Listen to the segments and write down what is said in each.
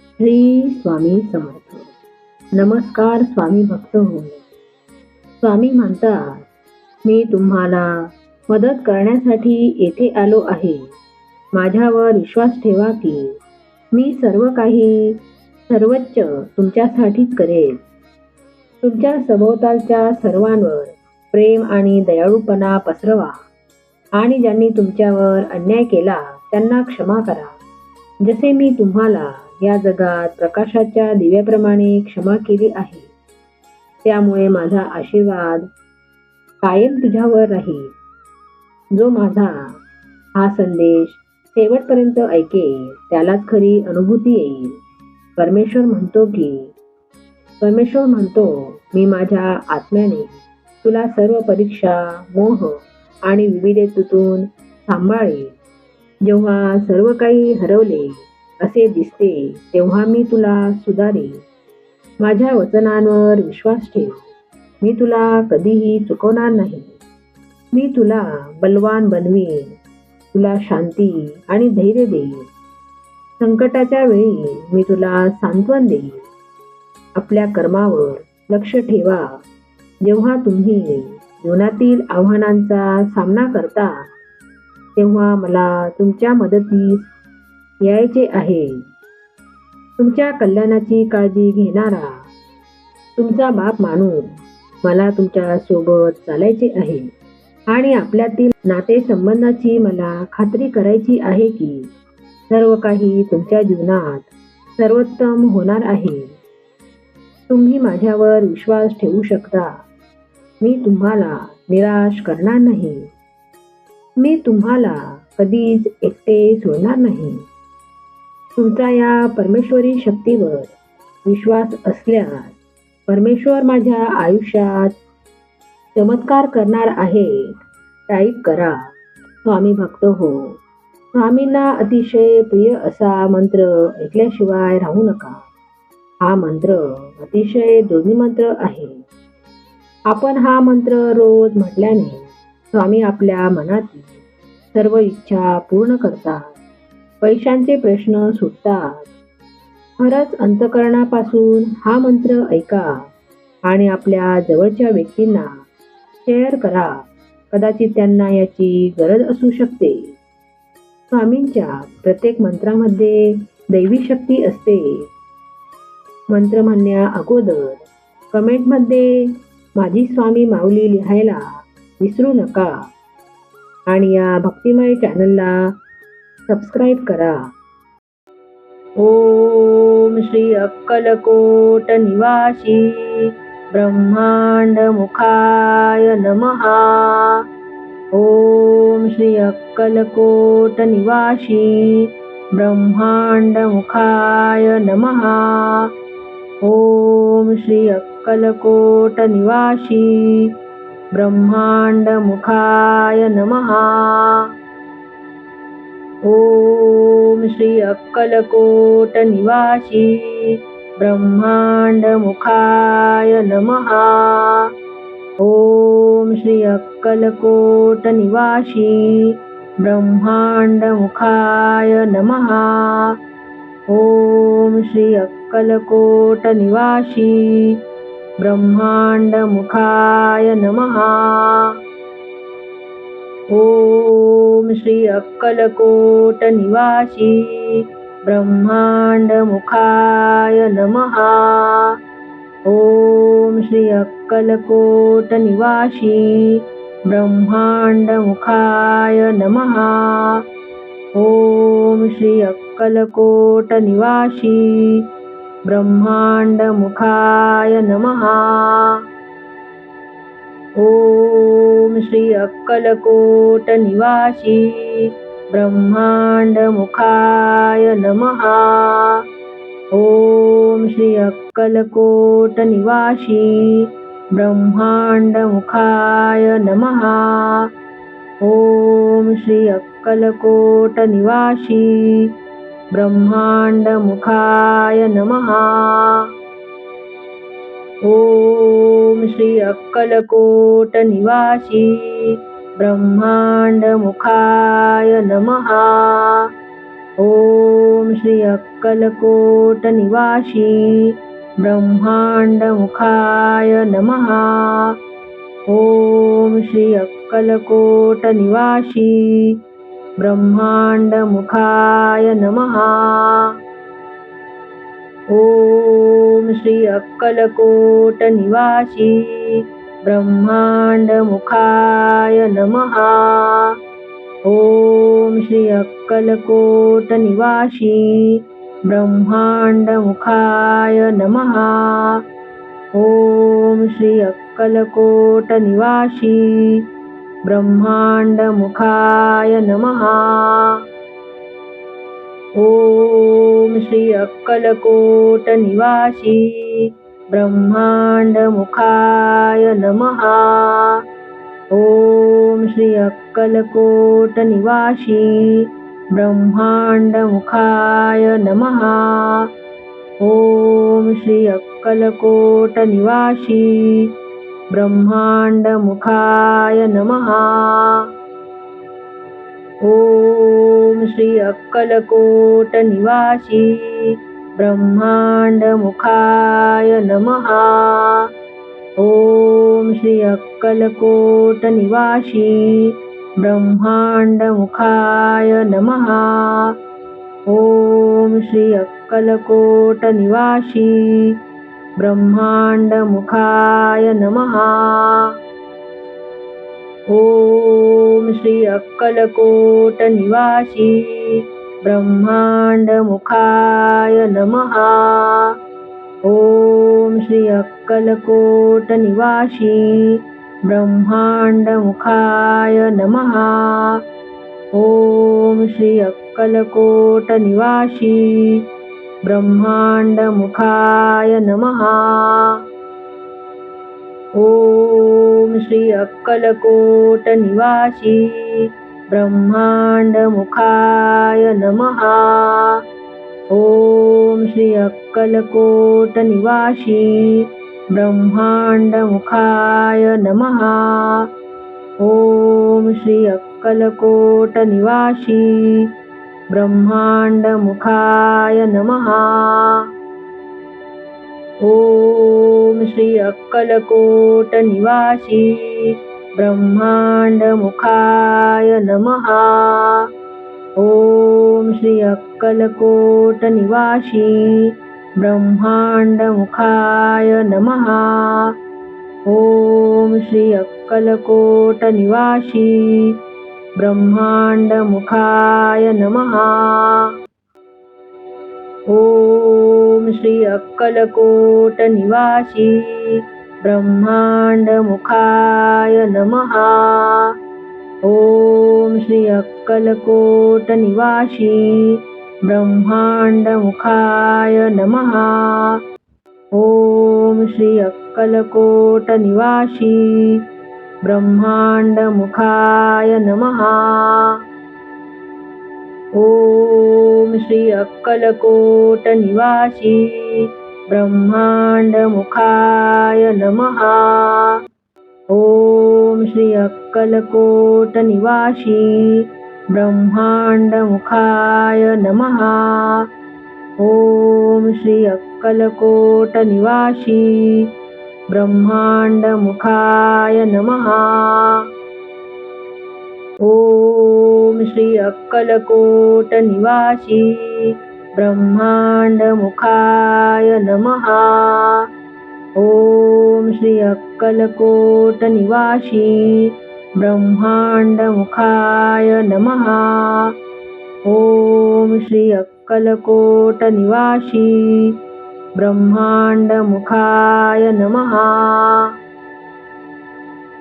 श्री स्वामी समर्थ. नमस्कार स्वामी भक्त हो. स्वामी म्हणतात मी तुम्हाला मदत करण्यासाठी येथे आलो आहे. माझ्यावर विश्वास ठेवा की मी सर्व काही सर्वोच्च तुमच्यासाठीच करेल तुमच्या सभोवतालच्या सर्वांवर प्रेम आणि दयाळूपणा पसरवा आणि ज्यांनी तुमच्यावर अन्याय केला त्यांना क्षमा करा. जसे मी तुम्हाला या जगात प्रकाशाच्या दिव्याप्रमाणे क्षमा केली आहे. त्यामुळे माझा आशीर्वाद कायम तुझ्यावर राहील. जो माझा हा संदेश शेवटपर्यंत ऐकेल त्यालाच खरी अनुभूती येईल. परमेश्वर म्हणतो की परमेश्वर म्हणतो मी माझ्या आत्म्याने तुला सर्व परीक्षा मोह आणि विविधतेतून सांभाळेल जेव्हा सर्व काही हरवले असे दिसते तेव्हा मी तुला सुधारे माझ्या वचनांवर विश्वास ठेव. मी तुला कधीही चुकवणार नाही. मी तुला बलवान बनवीन. तुला शांती आणि धैर्य देईन. संकटाच्या वेळी मी तुला सांत्वन देईन. आपल्या कर्मावर लक्ष ठेवा. जेव्हा तुम्ही जीवनातील आव्हानांचा सामना करता तेव्हा मला तुमच्या मदतीस यायचे आहे. तुमच्या कल्याणाची काळजी घेणारा तुमचा बाप माणूस मला तुमच्यासोबत चालायचे आहे आणि आपल्यातील नातेसंबंधाची मला खात्री करायची आहे की सर्व काही तुमच्या जीवनात सर्वोत्तम होणार आहे. तुम्ही माझ्यावर विश्वास ठेवू शकता. मी तुम्हाला निराश करणार नाही. मी तुम्हाला कधीच एकटे सोडणार नाही. तुमचा या परमेश्वरी शक्तीवर विश्वास असल्यास परमेश्वर माझ्या आयुष्यात चमत्कार करणार आहे टाईप करा. स्वामी भक्त हो. स्वामींना अतिशय प्रिय असा मंत्र ऐकल्याशिवाय राहू नका. हा मंत्र अतिशय दोन्ही मंत्र आहे. आपण हा मंत्र रोज म्हटल्याने स्वामी आपल्या मनातील सर्व इच्छा पूर्ण करतात. पैशांचे प्रश्न सुटतात. खरंच अंतकरणापासून हा मंत्र ऐका आणि आपल्या जवळच्या व्यक्तींना शेअर करा. कदाचित त्यांना याची गरज असू शकते. स्वामींच्या प्रत्येक मंत्रामध्ये दैवी शक्ती असते. मंत्र म्हणण्या अगोदर कमेंटमध्ये माझी स्वामी माऊली लिहायला विसरू नका. आणि या भक्तिमय चॅनलला सबस्क्राईब करा. ओम श्री अक्कलकोट निवासी ब्रह्मांड मुखाय नमहा ओम श्री अक्कलकोट निवासी ब्रह्मांड मुखाय नमहा ओम श्री अक्कलकोट निवासी ब्रह्मांड मुखाय नमहा ॐ श्री अक्कलकोटनिवासी ब्रह्माण्डमुखाय नमः। ॐ श्री अक्कलकोटनिवासी ब्रह्माण्डमुखाय नमः। ॐ श्री अक्कलकोटनिवासी ब्रह्माण्डमुखाय नमः। ओम श्री अक्कलकोट निवासी ब्रह्मांड मुखाय नमहा ओम श्री अक्कलकोट निवासी ब्रह्मांड मुखाय नमहा ओम श्री अक्कलकोट निवासी ब्रह्मांड मुखाय नमहा ओम श्री अक्कलकोट निवासी ब्रह्मांड मुखाय नमहा ओम श्री अक्कलकोट निवासी ब्रह्मांड मुखाय नमहा ओम श्री अक्कलकोट निवासी ब्रह्मांड ओम श्री अक्कलकोट निवासी ब्रह्मांड मुखाय नमहा ॐ श्री अक्कलकोटनिवासी ब्रह्माण्डमुखाय नमः। ॐ श्री अक्कलकोटनिवासी ब्रह्माण्डमुखाय नमः ॐ श्री अक्कलकोटनिवासी ब्रह्माण्डमुखाय नमः। ॐ श्री अक्कलकोटनिवासी ब्रह्माण्डमुखाय नमः। ॐ श्री अक्कलकोटनिवासी ब्रह्माण्डमुखाय नमः ॐ श्री अक्कलकोटनिवासी ब्रह्माण्डमुखाय नमः. ॐ श्री अक्कलकोटनिवासी ब्रह्माण्डमुखाय नमः. ॐ श्री अक्कलकोटनिवासी ब्रह्माण्डमुखाय नमः. ॐ श्री अक्कलकोटनिवासी ब्रह्माण्डमुखाय नमः। ॐ श्री अक्कलकोटनिवासी ब्रह्माण्डमुखाय नमः। ॐ श्री अक्कलकोटनिवासी ब्रह्माण्डमुखाय नमः। ॐ श्री अक्कलकोटनिवासी ब्रह्माण्डमुखाय नमः। ॐ श्री अक्कलकोटनिवासी ब्रह्माण्डमुखाय नमः। ॐ श्री अक्कलकोटनिवासी ब्रह्माण्डमुखाय नमः। ॐ श्री अक्कलकोटनिवासी ब्रह्माण्डमुखाय नमः. ॐ श्री अक्कलकोटनिवासी ब्रह्माण्डमुखाय नमः. ॐ श्री अक्कलकोटनिवासी ब्रह्माण्डमुखाय नमः. ॐ श्री अक्कलकोटनिवासी ब्रह्माण्डमुखाय नमः। ॐ श्री अक्कलकोटनिवासी ब्रह्माण्डमुखाय नमः। ॐ श्री अक्कलकोटनिवासी ब्रह्माण्डमुखाय नमः ॐ श्री अक्कलकोटनिवासी ब्रह्माण्डमुखाय नमः। ॐ श्री अक्कलकोटनिवासी ब्रह्माण्डमुखाय नमः। ॐ श्री अक्कलकोटनिवासी ब्रह्माण्डमुखाय नमः ॐ श्री अक्कलकोटनिवासी ब्रह्माण्डमुखाय नमः। ॐ श्री अक्कलकोटनिवासी ब्रह्माण्डमुखाय नमः। ॐ श्री अक्कलकोटनिवासी ब्रह्माण्डमुखाय नमः। ॐ श्री अक्कलकोटनिवासी ब्रह्माण्डमुखाय नमः। ॐ श्री अक्कलकोटनिवासी ब्रह्माण्डमुखाय नमः। ॐ श्री अक्कलकोटनिवासी ब्रह्माण्डमुखाय नमः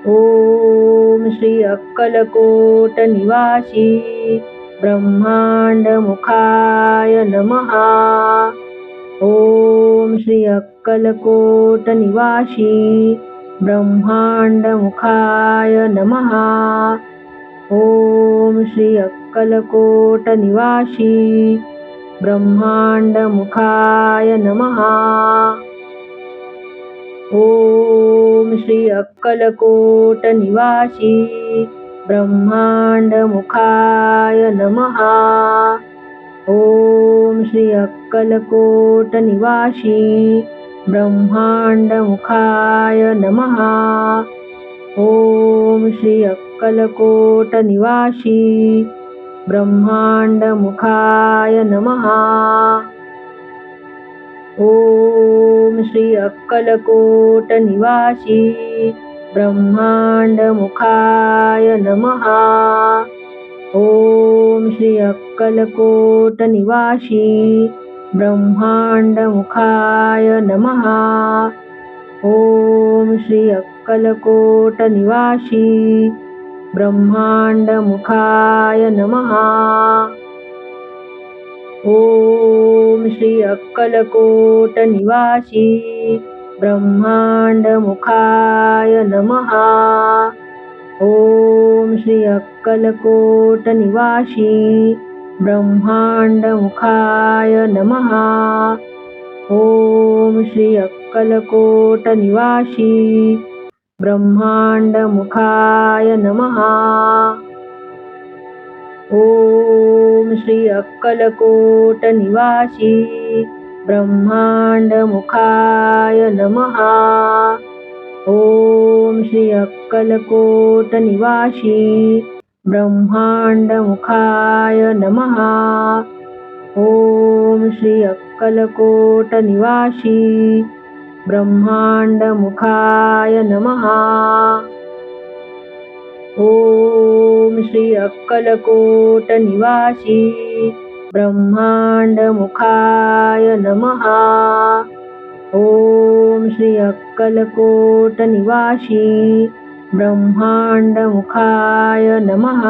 ॐ श्री अक्कलकोटनिवासी ब्रह्माण्डमुखाय नमः। ॐ श्री अक्कलकोटनिवासी ब्रह्माण्डमुखाय नमः। ॐ श्री अक्कलकोटनिवासी ब्रह्माण्डमुखाय नमः। ॐ श्री अक्कलकोटनिवासी ब्रह्माण्डमुखाय नमः। ॐ श्री अक्कलकोटनिवासी ब्रह्माण्डमुखाय नमः। ॐ श्री अक्कलकोटनिवासी ब्रह्माण्डमुखाय नमः। ओम श्री अक्कलकोट निवासी ब्रह्मांड मुखाय नमहा ओम श्री अक्कलकोट निवासी ब्रह्मांड मुखाय नमहा ओम श्री अक्कलकोट निवासी ब्रह्मांड मुखाय नमहा ॐ श्री अक्कलकोटनिवासी ब्रह्माण्डमुखाय नमः। ॐ श्री अक्कलकोटनिवासी ब्रह्माण्डमुखाय नमः। ॐ श्री अक्कलकोटनिवासी ब्रह्माण्डमुखाय नमः ॐ श्री अक्कलकोटनिवासी ब्रह्माण्डमुखाय नमः। ॐ श्री अक्कलकोटनिवासी ब्रह्माण्डमुखाय नमः। ॐ श्री अक्कलकोटनिवासी ब्रह्माण्डमुखाय नमः। ॐ श्री अक्कलकोटनिवासी ब्रह्माण्डमुखाय नमः। ॐ श्री अक्कलकोटनिवासी ब्रह्माण्डमुखाय नमः।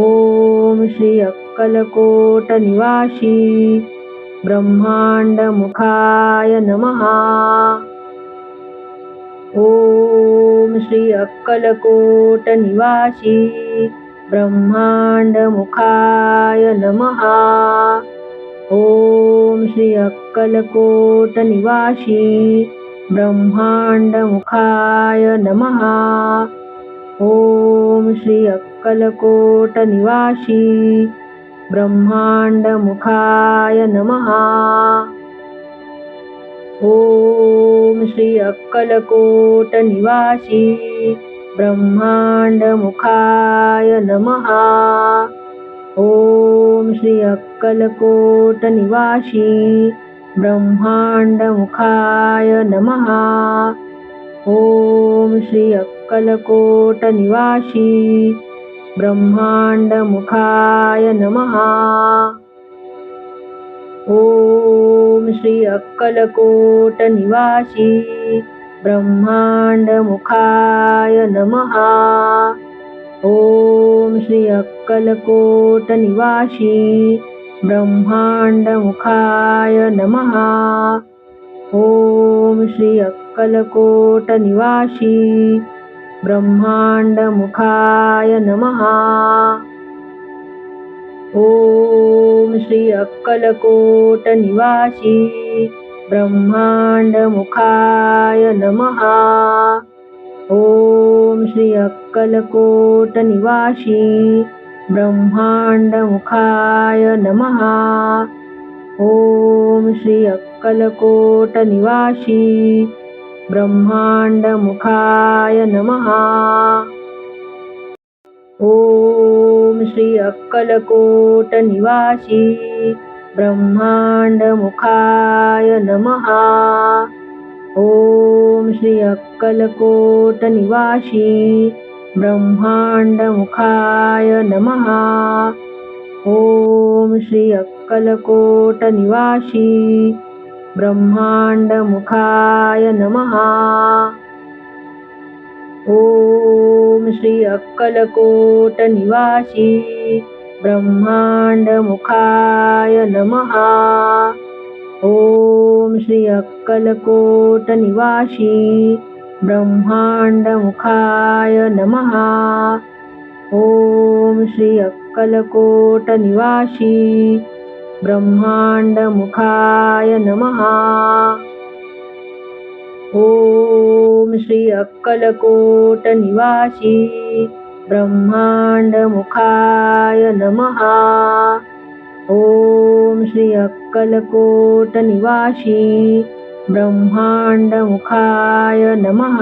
ॐ श्री अक्कलकोटनिवासी ब्रह्माण्डमुखाय नमः ॐ श्री अक्कलकोटनिवासी ब्रह्माण्डमुखाय नमः. ॐ श्री अक्कलकोटनिवासी ब्रह्माण्डमुखाय नमः. ॐ श्री अक्कलकोटनिवासी ब्रह्माण्डमुखाय नमः. ॐ श्री अक्कलकोटनिवासी ब्रह्माण्डमुखाय नमः। ॐ श्री अक्कलकोटनिवासी ब्रह्माण्डमुखाय नमः। ॐ श्री अक्कलकोटनिवासी ब्रह्माण्डमुखाय नमः। ॐ श्री अक्कलकोटनिवासी ब्रह्माण्डमुखाय नमः। ॐ श्री अक्कलकोटनिवासी ब्रह्माण्डमुखाय नमः। ॐ श्री अक्कलकोटनिवासी ब्रह्माण्डमुखाय नमः। ॐ श्री अक्कलकोटनिवासी ब्रह्माण्डमुखाय नमः। ॐ श्री अक्कलकोटनिवासी ब्रह्माण्डमुखाय नमः। ॐ श्री अक्कलकोटनिवासी ब्रह्माण्डमुखाय नमः ॐ श्री अक्कलकोटनिवासी ब्रह्माण्डमुखाय नमः। ॐ श्री अक्कलकोटनिवासी ब्रह्माण्डमुखाय नमः। ॐ श्री अक्कलकोटनिवासी ब्रह्माण्डमुखाय नमः ॐ श्री अक्कलकोटनिवासी ब्रह्माण्डमुखाय नमः। ॐ श्री अक्कलकोटनिवासी ब्रह्माण्डमुखाय नमः। ॐ श्री अक्कलकोटनिवासी ब्रह्माण्डमुखाय नमः ॐ श्री अक्कलकोटनिवासी ब्रह्माण्डमुखाय नमः। ॐ श्री अक्कलकोटनिवासी ब्रह्माण्डमुखाय नमः